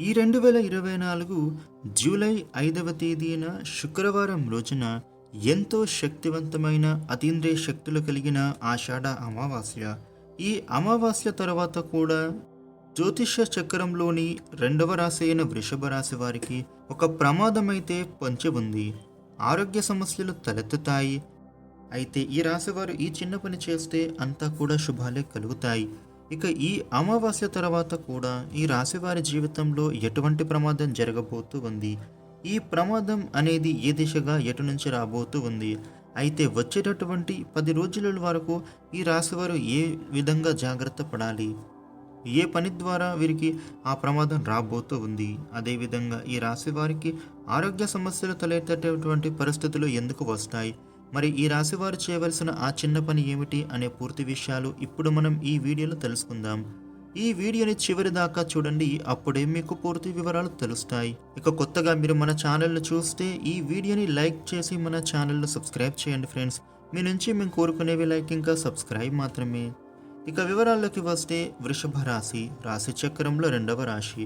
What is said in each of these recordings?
ఈ రెండు వేల ఇరవై నాలుగు జూలై ఐదవ తేదీన శుక్రవారం రోజున ఎంతో శక్తివంతమైన అతీంద్రియ శక్తులు కలిగిన ఆషాఢ అమావాస్య. ఈ అమావాస్య తర్వాత కూడా జ్యోతిష చక్రంలోని రెండవ రాశి అయిన వృషభ రాశి వారికి ఒక ప్రమాదమైతే పొంచి ఉంది. ఆరోగ్య సమస్యలు తలెత్తుతాయి. అయితే ఈ రాశివారు ఈ చిన్న పని చేస్తే అంతా కూడా శుభాలే కలుగుతాయి. ఇక ఈ అమావాస్య తర్వాత కూడా ఈ రాశి వారి జీవితంలో ఎటువంటి ప్రమాదం జరగబోతూ ఉంది? ఈ ప్రమాదం అనేది ఏ దిశగా ఎటు నుంచి రాబోతూ ఉంది? అయితే వచ్చేటటువంటి పది రోజుల వరకు ఈ రాశి వారు ఏ విధంగా జాగ్రత్త పడాలి? ఏ పని ద్వారా వీరికి ఆ ప్రమాదం రాబోతూ ఉంది? అదేవిధంగా ఈ రాశి వారికి ఆరోగ్య సమస్యలు తలెత్తేటటువంటి పరిస్థితులు ఎందుకు వస్తాయి? మరి ఈ రాశివారు చేయవలసిన ఆ చిన్న పని ఏమిటి అనే పూర్తి విషయాలు ఇప్పుడు మనం ఈ వీడియోలో తెలుసుకుందాం. ఈ వీడియోని చివరి దాకా చూడండి అప్పుడే మీకు పూర్తి వివరాలు తెలుస్తాయి. ఇక కొత్తగా మీరు మన ఛానల్ను చూస్తే ఈ వీడియోని లైక్ చేసి మన ఛానల్ను సబ్స్క్రైబ్ చేయండి ఫ్రెండ్స్. మీ నుంచి మేము కోరుకునేవి లైక్ ఇంకా సబ్స్క్రైబ్ మాత్రమే. ఇక వివరాల్లోకి వస్తే వృషభ రాశి రాశి చక్రంలో రెండవ రాశి.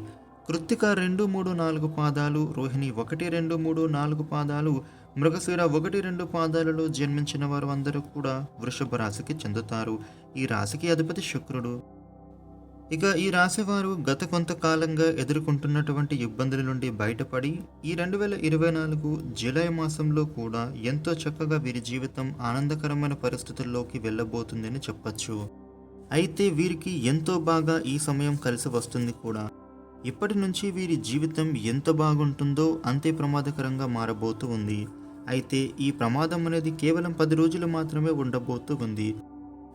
కృత్తిక రెండు మూడు నాలుగు పాదాలు రోహిణి ఒకటి రెండు మూడు నాలుగు పాదాలు మృగశిర ఒకటి రెండు పాదాలలో జన్మించిన వారు అందరూ కూడా వృషభ రాశికి చెందుతారు. ఈ రాశికి అధిపతి శుక్రుడు. ఇక ఈ రాశి వారు గత కొంతకాలంగా ఎదుర్కొంటున్నటువంటి ఇబ్బందుల నుండి బయటపడి ఈ రెండు వేల ఇరవై నాలుగు జూలై మాసంలో కూడా ఎంతో చక్కగా వీరి జీవితం ఆనందకరమైన పరిస్థితుల్లోకి వెళ్ళబోతుందని చెప్పచ్చు. అయితే వీరికి ఎంతో బాగా ఈ సమయం కలిసి వస్తుంది కూడా. ఇప్పటి నుంచి వీరి జీవితం ఎంత బాగుంటుందో అంతే ప్రమాదకరంగా మారబోతూ ఉంది. అయితే ఈ ప్రమాదం అనేది కేవలం పది రోజులు మాత్రమే ఉండబోతూ ఉంది.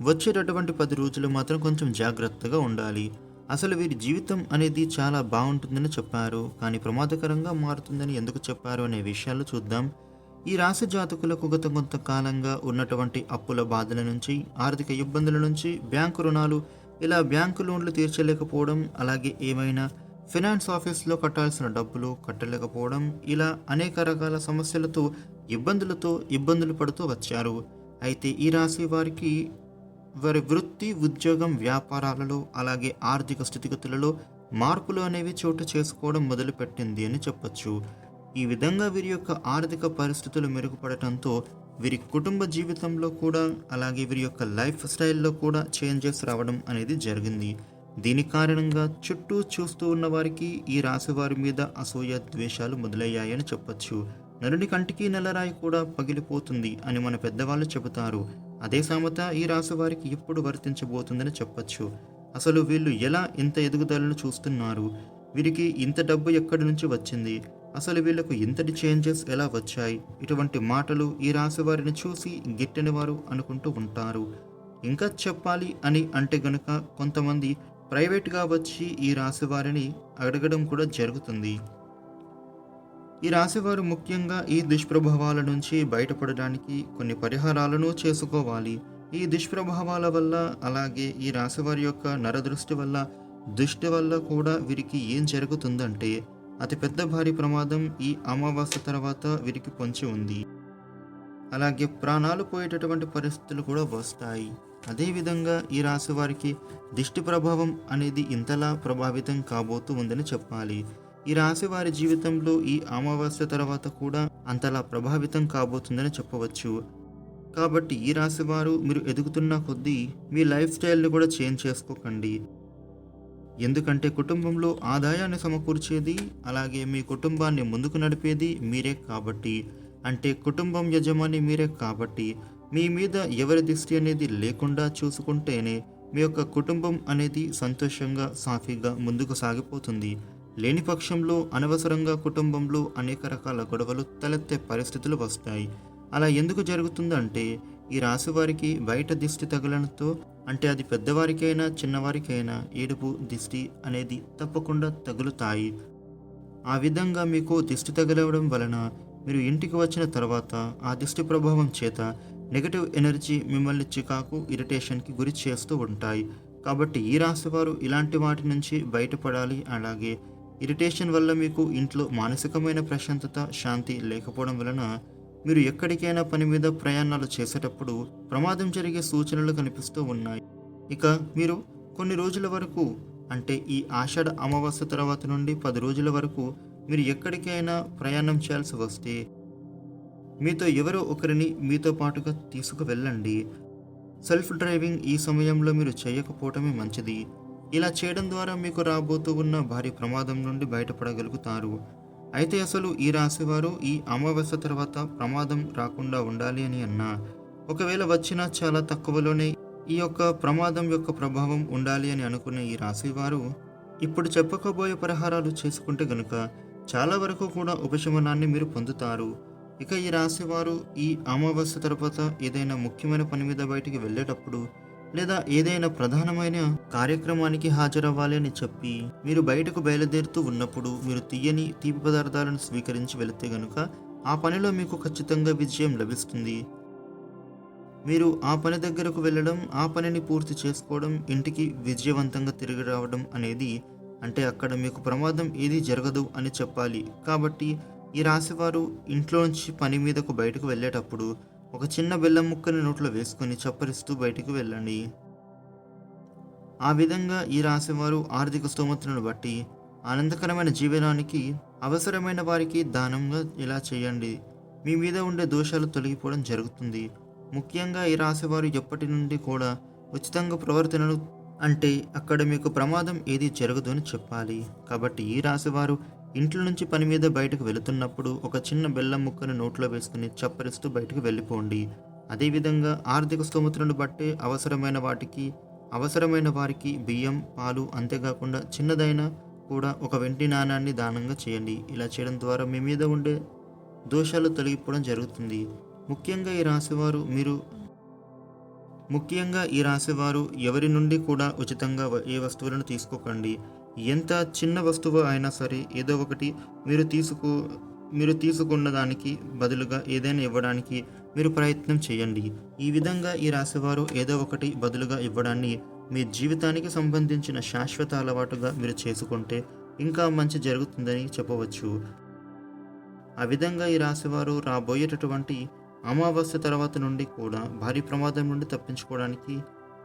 వచ్చేటటువంటి పది రోజులు మాత్రం కొంచెం జాగ్రత్తగా ఉండాలి. అసలు వీరి జీవితం అనేది చాలా బాగుంటుందని చెప్పారు. కానీ ప్రమాదకరంగా మారుతుందని ఎందుకు చెప్పారు అనే విషయాలు చూద్దాం. ఈ రాశి జాతకులకు గత కొంతకాలంగా ఉన్నటువంటి అప్పుల బాధల నుంచి ఆర్థిక ఇబ్బందుల నుంచి బ్యాంకు రుణాలు ఇలా బ్యాంకు లోన్లు తీర్చలేకపోవడం అలాగే ఏమైనా ఫినాన్స్ ఆఫీస్లో కట్టాల్సిన డబ్బులు కట్టలేకపోవడం ఇలా అనేక రకాల సమస్యలతో ఇబ్బందులతో ఇబ్బందులు పడుతూ వచ్చారు. అయితే ఈ రాశి వారికి వారి వృత్తి ఉద్యోగం వ్యాపారాలలో అలాగే ఆర్థిక స్థితిగతులలో మార్పులు అనేవి చోటు చేసుకోవడం మొదలుపెట్టింది అని చెప్పొచ్చు. ఈ విధంగా వీరి యొక్క ఆర్థిక పరిస్థితులు మెరుగుపడటంతో వీరి కుటుంబ జీవితంలో కూడా అలాగే వీరి యొక్క లైఫ్ స్టైల్లో కూడా చేంజెస్ రావడం అనేది జరిగింది. దీని కారణంగా చుట్టూ చూస్తూ ఉన్న వారికి ఈ రాశి వారి మీద అసూయ ద్వేషాలు మొదలయ్యాయని చెప్పొచ్చు. నరుని కంటికి నల్లరాయి కూడా పగిలిపోతుంది అని మన పెద్దవాళ్ళు చెబుతారు. అదే సామెత ఈ రాశి వారికి ఎప్పుడు వర్తించబోతుందని చెప్పొచ్చు. అసలు వీళ్ళు ఎలా ఇంత ఎదుగుదలను చూస్తున్నారు? వీరికి ఇంత డబ్బు ఎక్కడి నుంచి వచ్చింది? అసలు వీళ్ళకు ఇంతటి చేంజెస్ ఎలా వచ్చాయి? ఇటువంటి మాటలు ఈ రాశి వారిని చూసి గిట్టని వారు అనుకుంటూ ఉంటారు. ఇంకా చెప్పాలి అని అంటే గనుక కొంతమంది ప్రైవేట్గా వచ్చి ఈ రాశి వారిని అడగడం కూడా జరుగుతుంది. ఈ రాశివారు ముఖ్యంగా ఈ దుష్ప్రభావాల నుంచి బయటపడడానికి కొన్ని పరిహారాలను చేసుకోవాలి. ఈ దుష్ప్రభావాల వల్ల అలాగే ఈ రాశివారి యొక్క నరదృష్టి వల్ల దృష్టి వల్ల కూడా వీరికి ఏం జరుగుతుందంటే అతిపెద్ద భారీ ప్రమాదం ఈ అమావాస్య తర్వాత వీరికి పొంచి ఉంది. అలాగే ప్రాణాలు పోయేటటువంటి పరిస్థితులు కూడా వస్తాయి. అదేవిధంగా ఈ రాశి వారికి దిష్టి ప్రభావం అనేది ఇంతలా ప్రభావితం కాబోతూ ఉందని చెప్పాలి. ఈ రాశి వారి జీవితంలో ఈ అమావాస్య తర్వాత కూడా అంతలా ప్రభావితం కాబోతుందని చెప్పవచ్చు. కాబట్టి ఈ రాశి వారు మీరు ఎదుగుతున్న కొద్దీ మీ లైఫ్ స్టైల్ని కూడా చేంజ్ చేసుకోకండి. ఎందుకంటే కుటుంబంలో ఆదాయాన్ని సమకూర్చేది అలాగే మీ కుటుంబాన్ని ముందుకు నడిపేది మీరే కాబట్టి. అంటే కుటుంబం యజమాని మీరే కాబట్టి. మీ మీద ఎవరి దృష్టి అనేది లేకుండా చూసుకుంటేనే మీ యొక్క కుటుంబం అనేది సంతోషంగా సాఫీగా ముందుకు సాగిపోతుంది. లేని పక్షంలో అనవసరంగా కుటుంబంలో అనేక రకాల గొడవలు తలెత్తే పరిస్థితులు వస్తాయి. అలా ఎందుకు జరుగుతుందంటే ఈ రాశి వారికి బయట దిష్టి తగలడంతో అంటే అది పెద్దవారికైనా చిన్నవారికైనా ఏడుపు దిష్టి అనేది తప్పకుండా తగులుతాయి. ఆ విధంగా మీకు దిష్టి తగలవడం వలన మీరు ఇంటికి వచ్చిన తర్వాత ఆ దిష్టి ప్రభావం చేత నెగటివ్ ఎనర్జీ మిమ్మల్ని చికాకు ఇరిటేషన్కి గురి చేస్తూ ఉంటాయి. కాబట్టి ఈ రాశి వారు ఇలాంటి వాటి నుంచి బయటపడాలి అలాగే. ఇరిటేషన్ వల్ల మీకు ఇంట్లో మానసికమైన ప్రశాంతత శాంతి లేకపోవడం వలన మీరు ఎక్కడికైనా పని మీద ప్రయాణాలు చేసేటప్పుడు ప్రమాదం జరిగే సూచనలు కనిపిస్తూ ఉన్నాయి. ఇక మీరు కొన్ని రోజుల వరకు అంటే ఈ ఆషాఢ అమావాస్య తర్వాత నుండి పది రోజుల వరకు మీరు ఎక్కడికైనా ప్రయాణం చేయాల్సి వస్తే మీతో ఎవరో ఒకరిని మీతో పాటుగా తీసుకు వెళ్ళండి సెల్ఫ్ డ్రైవింగ్ ఈ సమయంలో మీరు చేయకపోవటమే మంచిది. ఇలా చేయడం ద్వారా మీకు రాబోతూ ఉన్న భారీ ప్రమాదం నుండి బయటపడగలుగుతారు. అయితే అసలు ఈ రాశివారు ఈ అమావాస్య తర్వాత ప్రమాదం రాకుండా ఉండాలి అని అన్నా. ఒకవేళ వచ్చినా చాలా తక్కువలోనే ఈ యొక్క ప్రమాదం యొక్క ప్రభావం ఉండాలి అని అనుకునే ఈ రాశివారు ఇప్పుడు చెప్పకబోయే పరిహారాలు చేసుకుంటే గనుక చాలా వరకు కూడా ఉపశమనాన్ని మీరు పొందుతారు. ఇక ఈ రాశివారు ఈ అమావాస్య తర్వాత ఏదైనా ముఖ్యమైన పని మీద బయటికి వెళ్ళేటప్పుడు లేదా ఏదైనా ప్రధానమైన కార్యక్రమానికి హాజరవ్వాలి అని చెప్పి మీరు బయటకు బయలుదేరుతూ ఉన్నప్పుడు మీరు తీయని తీపి పదార్థాలను స్వీకరించి వెళితే గనుక ఆ పనిలో మీకు ఖచ్చితంగా విజయం లభిస్తుంది. మీరు ఆ పని దగ్గరకు వెళ్ళడం ఆ పనిని పూర్తి చేసుకోవడం ఇంటికి విజయవంతంగా తిరిగి రావడం అనేది అంటే అక్కడ మీకు ప్రమాదం ఏది జరగదు అని చెప్పాలి. కాబట్టి ఈ రాశివారు ఇంట్లో నుంచి పని మీదకు బయటకు వెళ్ళేటప్పుడు ఒక చిన్న బెల్లం ముక్కని నోట్లో వేసుకొని చప్పరిస్తూ బయటకు వెళ్ళండి. ఆ విధంగా ఈ రాశివారు ఆర్థిక స్తోమతను బట్టి ఆనందకరమైన జీవనానికి అవసరమైన వారికి దానంగా ఇలా చేయండి. మీ మీద ఉండే దోషాలు తొలగిపోవడం జరుగుతుంది. ముఖ్యంగా ఈ రాశివారు ఎప్పటి నుండి కూడా ఉచితంగా ప్రవర్తనలు అంటే అక్కడ మీకు ప్రమాదం ఏది జరగదు అని చెప్పాలి. కాబట్టి ఈ రాశివారు ఇంట్లో నుంచి పని మీద బయటకు వెళుతున్నప్పుడు ఒక చిన్న బెల్లం ముక్కను నోట్లో వేసుకుని చప్పరిస్తూ బయటకు వెళ్ళిపోండి. అదేవిధంగా ఆర్థిక స్తోమతులను బట్టే అవసరమైన వాటికి అవసరమైన వారికి బియ్యం పాలు అంతేకాకుండా చిన్నదైన కూడా ఒక వెండి నాణాన్ని దానంగా చేయండి. ఇలా చేయడం ద్వారా మీ మీద ఉండే దోషాలు తొలగిపోవడం జరుగుతుంది. ముఖ్యంగా ఈ రాశివారు మీరు ముఖ్యంగా ఈ రాశివారు ఎవరి నుండి కూడా ఉచితంగా ఏ వస్తువులను తీసుకోకండి. ఎంత చిన్న వస్తువు అయినా సరే ఏదో ఒకటి మీరు తీసుకో మీరు తీసుకున్న దానికి బదులుగా ఏదైనా ఇవ్వడానికి మీరు ప్రయత్నం చేయండి. ఈ విధంగా ఈ రాశివారు ఏదో ఒకటి బదులుగా ఇవ్వడాన్ని మీ జీవితానికి సంబంధించిన శాశ్వత అలవాటుగా మీరు చేసుకుంటే ఇంకా మంచి జరుగుతుందని చెప్పవచ్చు. ఆ విధంగా ఈ రాశివారు రాబోయేటటువంటి అమావాస్య తర్వాత నుండి కూడా భారీ ప్రమాదం నుండి తప్పించుకోవడానికి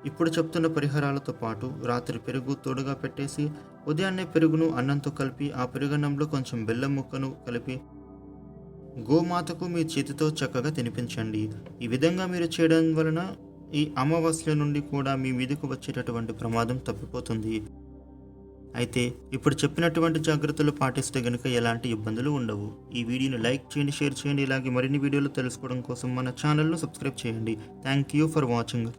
ఇప్పుడు చెప్తున్న పరిహారాలతో పాటు రాత్రి పెరుగు తోడుగా పెట్టేసి ఉదయాన్నే పెరుగును అన్నంతో కలిపి ఆ పెరుగన్నంలో కొంచెం బెల్లం ముక్కను కలిపి గోమాతకు మీ చేతితో చక్కగా తినిపించండి. ఈ విధంగా మీరు చేయడం వలన ఈ అమావాస్య నుండి కూడా మీ మీదకు వచ్చేటటువంటి ప్రమాదం తప్పిపోతుంది. అయితే ఇప్పుడు చెప్పినటువంటి జాగ్రత్తలు పాటిస్తే గనుక ఎలాంటి ఇబ్బందులు ఉండవు. ఈ వీడియోని లైక్ చేయండి షేర్ చేయండి. ఇలాగే మరిన్ని వీడియోలు తెలుసుకోవడం కోసం మన ఛానల్ను సబ్స్క్రైబ్ చేయండి. Thank you for watching.